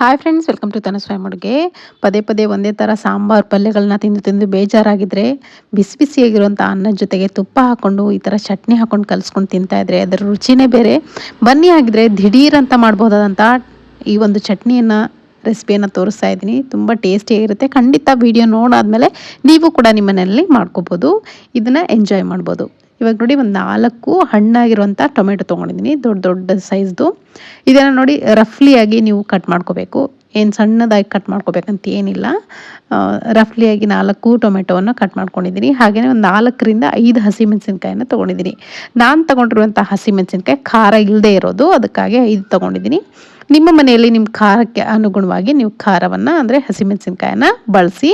Hi friends welcome to Tanaswami ಅಡುಗೆ ಪದೇ ಪದೇ ಒಂದೇ ಥರ ಸಾಂಬಾರು ಪಲ್ಯಗಳನ್ನ ತಿಂದು ತಿಂದು ಬೇಜಾರಾಗಿದ್ದರೆ ಬಿಸಿ ಬಿಸಿಯಾಗಿರುವಂಥ ಅನ್ನದ ಜೊತೆಗೆ ತುಪ್ಪ ಹಾಕ್ಕೊಂಡು ಈ ಥರ ಚಟ್ನಿ ಹಾಕ್ಕೊಂಡು ಕಲಿಸ್ಕೊಂಡು ತಿಂತಾಯಿದ್ರೆ ಅದರ ರುಚಿನೇ ಬೇರೆ. ಬನ್ನಿ ಆಗಿದ್ರೆ ದಿಢೀರ್ ಅಂತ ಮಾಡ್ಬೋದಾದಂಥ ಈ ಒಂದು ಚಟ್ನಿಯನ್ನು, ರೆಸಿಪಿಯನ್ನು ತೋರಿಸ್ತಾ ಇದ್ದೀನಿ. ತುಂಬ ಟೇಸ್ಟಿಯಾಗಿರುತ್ತೆ ಖಂಡಿತ ವಿಡಿಯೋ ನೋಡಾದ್ಮೇಲೆ ನೀವು ಕೂಡ ನಿಮ್ಮನೆಯಲ್ಲಿ ಮಾಡ್ಕೋಬೋದು. ಇದನ್ನು ಎಂಜಾಯ್ ಮಾಡ್ಬೋದು. ಇವಾಗ ನೋಡಿ ಒಂದು ನಾಲ್ಕು ಹಣ್ಣಾಗಿರುವಂಥ ಟೊಮೆಟೊ ತೊಗೊಂಡಿದ್ದೀನಿ, ದೊಡ್ಡ ದೊಡ್ಡ ಸೈಜ್ದು. ಇದನ್ನು ನೋಡಿ ರಫ್ಲಿಯಾಗಿ ನೀವು ಕಟ್ ಮಾಡ್ಕೋಬೇಕು. ಏನು ಸಣ್ಣದಾಗಿ ಕಟ್ ಮಾಡ್ಕೋಬೇಕಂತ ಏನಿಲ್ಲ. ರಫ್ಲಿಯಾಗಿ ನಾಲ್ಕು ಟೊಮೆಟೊವನ್ನು ಕಟ್ ಮಾಡ್ಕೊಂಡಿದ್ದೀನಿ. ಹಾಗೆಯೇ ಒಂದು ನಾಲ್ಕರಿಂದ ಐದು ಹಸಿಮೆಣಸಿನ್ಕಾಯನ್ನು ತೊಗೊಂಡಿದ್ದೀನಿ. ನಾನು ತೊಗೊಂಡಿರುವಂಥ ಹಸಿಮೆಣಸಿನ್ಕಾಯಿ ಖಾರ ಇಲ್ಲದೆ ಇರೋದು, ಅದಕ್ಕಾಗಿ ಐದು ತೊಗೊಂಡಿದ್ದೀನಿ. ನಿಮ್ಮ ಮನೆಯಲ್ಲಿ ನಿಮ್ಮ ಖಾರಕ್ಕೆ ಅನುಗುಣವಾಗಿ ನೀವು ಖಾರವನ್ನು, ಅಂದರೆ ಹಸಿಮೆಣಸಿನ್ಕಾಯನ್ನು ಬಳಸಿ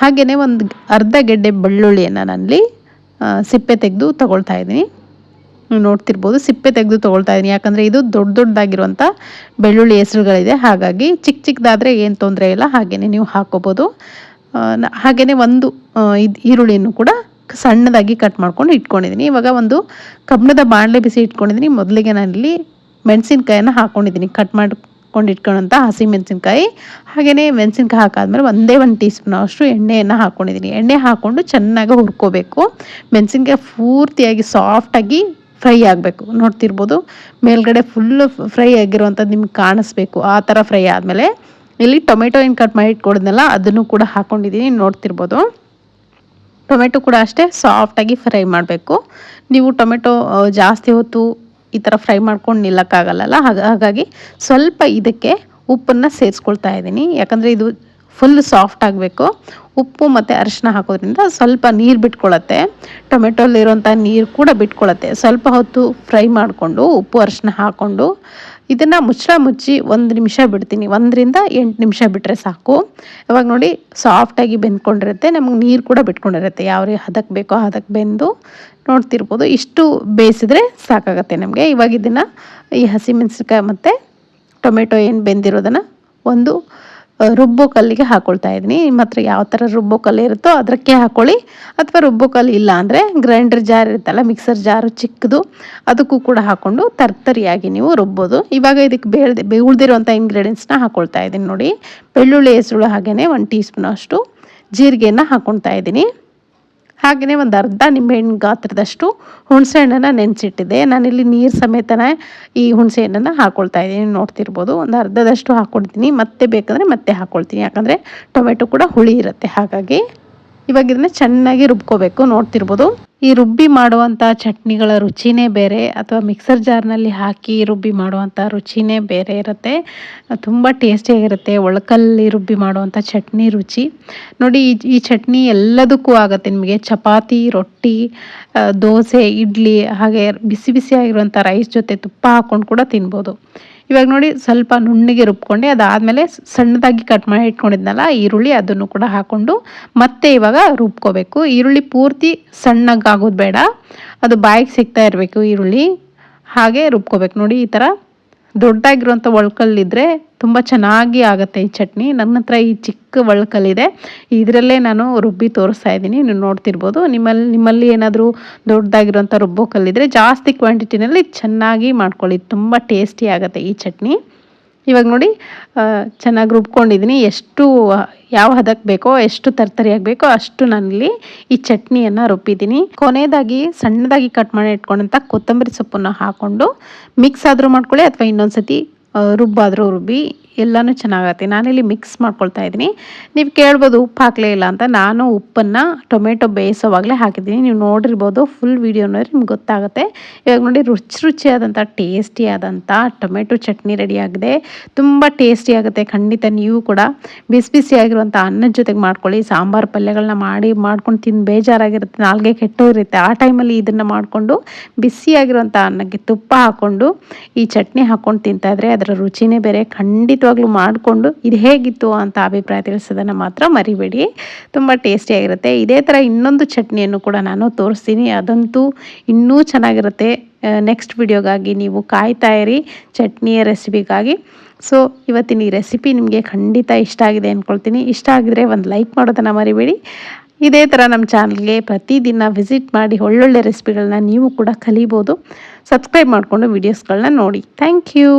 ಹಾಗೆಯೇ ಒಂದು ಅರ್ಧ ಗೆಡ್ಡೆ ಬೆಳ್ಳುಳ್ಳಿಯನ್ನು ನನ್ನಲ್ಲಿ ಸಿಪ್ಪೆ ತೆಗೆದು ತಗೊಳ್ತಾ ಇದ್ದೀನಿ. ನೋಡ್ತಿರ್ಬೋದು ಸಿಪ್ಪೆ ತೆಗೆದು ತೊಗೊಳ್ತಾ ಇದ್ದೀನಿ. ಯಾಕಂದರೆ ಇದು ದೊಡ್ಡ ದೊಡ್ಡದಾಗಿರುವಂಥ ಬೆಳ್ಳುಳ್ಳಿ ಹೆಸರುಗಳಿದೆ. ಹಾಗಾಗಿ ಚಿಕ್ಕ ಚಿಕ್ಕದಾದರೆ ಏನು ತೊಂದರೆ ಇಲ್ಲ. ಹಾಗೆಯೇ ನೀವು ಹಾಕೋಬೋದು. ಹಾಗೆಯೇ ಒಂದು ಇದು ಈರುಳ್ಳಿಯನ್ನು ಕೂಡ ಸಣ್ಣದಾಗಿ ಕಟ್ ಮಾಡ್ಕೊಂಡು ಇಟ್ಕೊಂಡಿದ್ದೀನಿ. ಇವಾಗ ಒಂದು ಕಬ್ಬಣದ ಬಾಣಲೆ ಬಿಸಿ ಇಟ್ಕೊಂಡಿದ್ದೀನಿ. ಮೊದಲಿಗೆ ನಾನಿಲ್ಲಿ ಮೆಣಸಿನ್ಕಾಯನ್ನು ಹಾಕ್ಕೊಂಡಿದ್ದೀನಿ ಕಟ್ ಮಾಡಿ ಕೊಂಡು ಇಟ್ಕೊಳ್ಳೋಂಥ ಹಸಿ ಮೆಣಸಿನ್ಕಾಯಿ ಹಾಗೆಯೇ ಮೆಣಸಿನ್ಕಾಯಿ ಹಾಕಾದ್ಮೇಲೆ ಒಂದೇ ಒಂದು ಟೀ ಸ್ಪೂನ್ ಅಷ್ಟು ಎಣ್ಣೆಯನ್ನು ಹಾಕ್ಕೊಂಡಿದ್ದೀನಿ ಎಣ್ಣೆ ಹಾಕ್ಕೊಂಡು ಚೆನ್ನಾಗಿ ಹುರ್ಕೋಬೇಕು. ಮೆಣಸಿನ್ಕಾಯಿ ಪೂರ್ತಿಯಾಗಿ ಸಾಫ್ಟಾಗಿ ಫ್ರೈ ಆಗಬೇಕು. ನೋಡ್ತಿರ್ಬೋದು, ಮೇಲ್ಗಡೆ ಫುಲ್ಲು ಫ್ರೈ ಆಗಿರುವಂಥದ್ದು ನಿಮ್ಗೆ ಕಾಣಿಸ್ಬೇಕು. ಆ ಥರ ಫ್ರೈ ಆದಮೇಲೆ ಇಲ್ಲಿ ಟೊಮೆಟೊ ಏನು ಕಟ್ ಮಾಡಿ ಇಟ್ಕೊಡಿದ್ನಲ್ಲ ಅದನ್ನು ಕೂಡ ಹಾಕ್ಕೊಂಡಿದ್ದೀನಿ ನೋಡ್ತಿರ್ಬೋದು, ಟೊಮೆಟೊ ಕೂಡ ಅಷ್ಟೇ ಸಾಫ್ಟಾಗಿ ಫ್ರೈ ಮಾಡಬೇಕು. ನೀವು ಟೊಮೆಟೊ ಜಾಸ್ತಿ ಹೊತ್ತು ಈ ಥರ ಫ್ರೈ ಮಾಡ್ಕೊಂಡು ನಿಲ್ಲಕ್ಕಾಗಲ್ಲ ಹಾಗಾಗಿ ಸ್ವಲ್ಪ ಇದಕ್ಕೆ ಉಪ್ಪನ್ನು ಸೇರಿಸ್ಕೊಳ್ತಾ ಇದ್ದೀನಿ. ಯಾಕಂದರೆ ಇದು ಫುಲ್ ಸಾಫ್ಟ್ ಆಗಬೇಕು. ಉಪ್ಪು ಮತ್ತು ಅರಿಶಿನ ಹಾಕೋದ್ರಿಂದ ಸ್ವಲ್ಪ ನೀರು ಬಿಟ್ಕೊಳ್ಳುತ್ತೆ ಟೊಮೆಟೊಲಿರೋಂಥ ನೀರು ಕೂಡ ಬಿಟ್ಕೊಳತ್ತೆ. ಸ್ವಲ್ಪ ಹೊತ್ತು ಫ್ರೈ ಮಾಡಿಕೊಂಡು ಉಪ್ಪು, ಅರಿಶಿನ ಹಾಕ್ಕೊಂಡು ಇದನ್ನು ಮುಚ್ಚಳ ಮುಚ್ಚಿ ಒಂದು ನಿಮಿಷ ಬಿಡ್ತೀನಿ. ಒಂದರಿಂದ ಎಂಟು ನಿಮಿಷ ಬಿಟ್ಟರೆ ಸಾಕು. ಇವಾಗ ನೋಡಿ ಸಾಫ್ಟಾಗಿ ಬೆಂದ್ಕೊಂಡಿರುತ್ತೆ. ನಮಗೆ ನೀರು ಕೂಡ ಬಿಟ್ಕೊಂಡಿರುತ್ತೆ. ಯಾವ ಹದಕ್ಕೆ ಬೇಕೋ ಹದಕ್ಕೆ ಬೆಂದು ನೋಡ್ತಿರ್ಬೋದು. ಇಷ್ಟು ಬೇಯಿಸಿದ್ರೆ ಸಾಕಾಗತ್ತೆ ನಮಗೆ. ಇವಾಗ ಇದನ್ನು ಈ ಹಸಿಮೆಣಸಿನ್ಕಾಯಿ ಮತ್ತು ಟೊಮೆಟೊ ಏನು ಬೆಂದಿರೋದನ್ನು ಒಂದು ರುಬ್ಬೋ ಕಲ್ಲಿಗೆ ಹಾಕೊಳ್ತಾ ಇದ್ದೀನಿ. ಹತ್ರ ಯಾವ ಥರ ರುಬ್ಬೋ ಕಲ್ಲು ಇರುತ್ತೋ ಅದಕ್ಕೆ ಹಾಕೊಳ್ಳಿ. ಅಥವಾ ರುಬ್ಬೋ ಕಲ್ಲು ಇಲ್ಲ ಅಂದರೆ ಗ್ರೈಂಡರ್ ಜಾರ್ ಇರುತ್ತಲ್ಲ ಮಿಕ್ಸರ್ ಜಾರು ಚಿಕ್ಕದು, ಅದಕ್ಕೂ ಕೂಡ ಹಾಕ್ಕೊಂಡು ತರ್ತರಿಯಾಗಿ ನೀವು ರುಬ್ಬೋದು. ಇವಾಗ ಇದಕ್ಕೆ ಬೇಳ್ದೆ ಉಳಿದಿರುವಂಥ ಇಂಗ್ರೀಡಿಯೆಂಟ್ಸ್ನ ಹಾಕ್ಕೊಳ್ತಾ ಇದ್ದೀನಿ ನೋಡಿ. ಬೆಳ್ಳುಳ್ಳಿ ಹೆಸರು ಹಾಗೆಯೇ ಒಂದು ಟೀ ಸ್ಪೂನ್ ಅಷ್ಟು. ಜೀರಿಗೆಯನ್ನು ಹಾಕ್ಕೊಳ್ತಾ ಇದ್ದೀನಿ. ಹಾಗೆಯೇ ಒಂದು ಅರ್ಧ ನಿಂಬೆಹಣ್ಣು ಗಾತ್ರದಷ್ಟು ಹುಣಸೆ ಹಣ್ಣನ್ನು ನೆನೆಸಿಟ್ಟಿದ್ದೆ. ನಾನಿಲ್ಲಿ ನೀರು ಸಮೇತನೇ ಈ ಹುಣಸೆ ಹಣ್ಣನ್ನು ಹಾಕ್ಕೊಳ್ತಾ ಇದ್ದೀನಿ. ನೋಡ್ತಿರ್ಬೋದು, ಒಂದು ಅರ್ಧದಷ್ಟು ಹಾಕ್ಕೊಳ್ತೀನಿ ಮತ್ತೆ ಬೇಕಂದರೆ ಮತ್ತೆ ಹಾಕ್ಕೊಳ್ತೀನಿ ಯಾಕಂದರೆ ಟೊಮೆಟೊ ಕೂಡ ಹುಳಿ ಇರುತ್ತೆ. ಹಾಗಾಗಿ ಇವಾಗ ಇದನ್ನ ಚೆನ್ನಾಗಿ ರುಬ್ಕೋಬೇಕು, ನೋಡ್ತಿರ್ಬೋದು. ಈ ರುಬ್ಬಿ ಮಾಡುವಂಥ ಚಟ್ನಿಗಳ ರುಚಿನೇ ಬೇರೆ, ಅಥವಾ ಮಿಕ್ಸರ್ ಜಾರ್ನಲ್ಲಿ ಹಾಕಿ ರುಬ್ಬಿ ಮಾಡುವಂಥ ರುಚಿನೇ ಬೇರೆ ಇರುತ್ತೆ. ತುಂಬ ಟೇಸ್ಟಿಯಾಗಿರುತ್ತೆ ಒಳಕಲ್ಲಿ ರುಬ್ಬಿ ಮಾಡುವಂಥ ಚಟ್ನಿ ರುಚಿ. ನೋಡಿ, ಈ ಚಟ್ನಿ ಎಲ್ಲದಕ್ಕೂ ಆಗುತ್ತೆ ನಿಮಗೆ. ಚಪಾತಿ, ರೊಟ್ಟಿ ದೋಸೆ, ಇಡ್ಲಿ, ಹಾಗೆ ಬಿಸಿ ಬಿಸಿಯಾಗಿರುವಂಥ ರೈಸ್ ಜೊತೆ ತುಪ್ಪ ಹಾಕೊಂಡು ಕೂಡ ತಿನ್ಬೋದು. ಇವಾಗ ನೋಡಿ ಸ್ವಲ್ಪ ನುಣ್ಣಿಗೆ ರುಬ್ಕೊಂಡೆ, ಅದಾದಮೇಲೆ ಸಣ್ಣದಾಗಿ ಕಟ್ ಮಾಡಿ ಇಟ್ಕೊಂಡಿದ್ನಲ್ಲ ಈರುಳ್ಳಿ ಅದನ್ನು ಕೂಡ ಹಾಕ್ಕೊಂಡು ಮತ್ತೆ ಇವಾಗ ರುಬ್ಕೋಬೇಕು. ಈರುಳ್ಳಿ ಪೂರ್ತಿ ಸಣ್ಣಗಾಗೋದು ಬೇಡ, ಅದು ಬಾಯಿಗೆ ಸಿಗ್ತಾ ಇರಬೇಕು ಈರುಳ್ಳಿ, ಹಾಗೆ ರುಬ್ಕೋಬೇಕು. ನೋಡಿ ಈ ಥರ ದೊಡ್ಡಾಗಿರುವಂಥ ಒಳ್ಕಲ್ಲಿದ್ದರೆ ತುಂಬ ಚೆನ್ನಾಗಿ ಆಗುತ್ತೆ ಈ ಚಟ್ನಿ. ನನ್ನ ಹತ್ರ ಈ ಚಿಕ್ಕ ಒಳ್ಕಲ್ಲಿದೆ. ಇದರಲ್ಲೇ ನಾನು ರುಬ್ಬಿ ತೋರಿಸ್ತಾ ಇದ್ದೀನಿ. ನೀವು ನೋಡ್ತಿರ್ಬೋದು. ನಿಮ್ಮಲ್ಲಿ ನಿಮ್ಮಲ್ಲಿ ಏನಾದರೂ ದೊಡ್ಡದಾಗಿರುವಂಥ ರುಬ್ಬೋ ಕಲ್ಲಿದ್ರೆ ಜಾಸ್ತಿ ಕ್ವಾಂಟಿಟಿನಲ್ಲಿ ಚೆನ್ನಾಗಿ ಮಾಡ್ಕೊಳ್ಳಿ. ತುಂಬ ಟೇಸ್ಟಿ ಆಗುತ್ತೆ ಈ ಚಟ್ನಿ. ಇವಾಗ ನೋಡಿ ಚೆನ್ನಾಗಿ ರುಬ್ಕೊಂಡಿದ್ದೀನಿ. ಎಷ್ಟು, ಯಾವ ಹದಕ್ಕೆ ಬೇಕೋ, ಎಷ್ಟು ತರ್ತರಿಯಾಗಿ ಬೇಕೋ ಅಷ್ಟು ನಾನಿಲ್ಲಿ ಈ ಚಟ್ನಿಯನ್ನು ರುಬ್ಬಿದ್ದೀನಿ. ಕೊನೆಯದಾಗಿ, ಸಣ್ಣದಾಗಿ ಕಟ್ ಮಾಡಿ ಇಟ್ಕೊಂಡಂಥ ಕೊತ್ತಂಬರಿ ಸೊಪ್ಪನ್ನು ಹಾಕ್ಕೊಂಡು ಮಿಕ್ಸ್ ಆದರೂ ಮಾಡ್ಕೊಳ್ಳಿ ಅಥವಾ ಇನ್ನೊಂದು ಸತಿ ರುಬ್ಬಾದರೂ ರುಬ್ಬಿ ಎಲ್ಲನೂ ಚೆನ್ನಾಗತ್ತೆ ನಾನಿಲ್ಲಿ ಮಿಕ್ಸ್ ಮಾಡ್ಕೊಳ್ತಾ ಇದ್ದೀನಿ. ನೀವು ಕೇಳ್ಬೋದು ಉಪ್ಪು ಹಾಕಲೇ ಇಲ್ಲ ಅಂತ. ನಾನು ಉಪ್ಪನ್ನು ಟೊಮೆಟೊ ಬೇಯಿಸೋವಾಗಲೇ ಹಾಕಿದ್ದೀನಿ. ನೀವು ನೋಡಿರ್ಬೋದು ಫುಲ್ ವೀಡಿಯೋ ನೋಡಿ ನಿಮ್ಗೆ ಗೊತ್ತಾಗುತ್ತೆ. ಇವಾಗ ನೋಡಿ ರುಚಿ ರುಚಿಯಾದಂಥ ಟೇಸ್ಟಿಯಾದಂಥ ಟೊಮೆಟೊ ಚಟ್ನಿ ರೆಡಿಯಾಗಿದೆ ತುಂಬ ಟೇಸ್ಟಿ ಆಗುತ್ತೆ. ಖಂಡಿತ ನೀವು ಕೂಡ ಬಿಸಿ ಬಿಸಿಯಾಗಿರುವಂಥ ಅನ್ನದ ಜೊತೆಗೆ ಮಾಡ್ಕೊಳ್ಳಿ. ಸಾಂಬಾರು ಪಲ್ಯಗಳನ್ನ ಮಾಡಿ ಮಾಡ್ಕೊಂಡು ತಿಂದು ಬೇಜಾರಾಗಿರುತ್ತೆ. ನಾಲ್ಗೆ ಕೆಟ್ಟೋಗಿರುತ್ತೆ. ಆ ಟೈಮಲ್ಲಿ ಇದನ್ನು ಮಾಡಿಕೊಂಡು ಬಿಸಿಯಾಗಿರುವಂಥ ಅನ್ನಕ್ಕೆ ತುಪ್ಪ ಹಾಕ್ಕೊಂಡು ಈ ಚಟ್ನಿ ಹಾಕ್ಕೊಂಡು ತಿಂತಾಯಿದ್ರೆ ಅದರ ರುಚಿನೇ ಬೇರೆ. ಖಂಡಿತ ಖಂಡಿತವಾಗ್ಲೂ ಮಾಡಿಕೊಂಡು ಇದು ಹೇಗಿತ್ತು ಅಂತ ಅಭಿಪ್ರಾಯ ತಿಳಿಸೋದನ್ನು ಮಾತ್ರ ಮರಿಬೇಡಿ. ತುಂಬ ಟೇಸ್ಟಿಯಾಗಿರುತ್ತೆ ಇದೇ ಥರ ಇನ್ನೊಂದು ಚಟ್ನಿಯನ್ನು ಕೂಡ ನಾನು ತೋರಿಸ್ತೀನಿ. ಅದಂತೂ ಇನ್ನೂ ಚೆನ್ನಾಗಿರುತ್ತೆ. ನೆಕ್ಸ್ಟ್ ವಿಡಿಯೋಗಾಗಿ ನೀವು ಕಾಯ್ತಾ ಇರಿ ಚಟ್ನಿಯ ರೆಸಿಪಿಗಾಗಿ ಸೊ ಇವತ್ತಿನ ಈ ರೆಸಿಪಿ ನಿಮಗೆ ಖಂಡಿತ ಇಷ್ಟ ಆಗಿದೆ ಅಂದ್ಕೊಳ್ತೀನಿ ಇಷ್ಟ ಆಗಿದ್ರೆ ಒಂದು ಲೈಕ್ ಮಾಡೋದನ್ನು ಮರಿಬೇಡಿ. ಇದೇ ಥರ ನಮ್ಮ ಚಾನಲ್ಗೆ ಪ್ರತಿದಿನ ವಿಸಿಟ್ ಮಾಡಿ ಒಳ್ಳೊಳ್ಳೆ ರೆಸಿಪಿಗಳನ್ನ ನೀವು ಕೂಡ ಕಲಿಬೋದು. ಸಬ್ಸ್ಕ್ರೈಬ್ ಮಾಡಿಕೊಂಡು ವಿಡಿಯೋಸ್ಗಳನ್ನ ನೋಡಿ. Thank you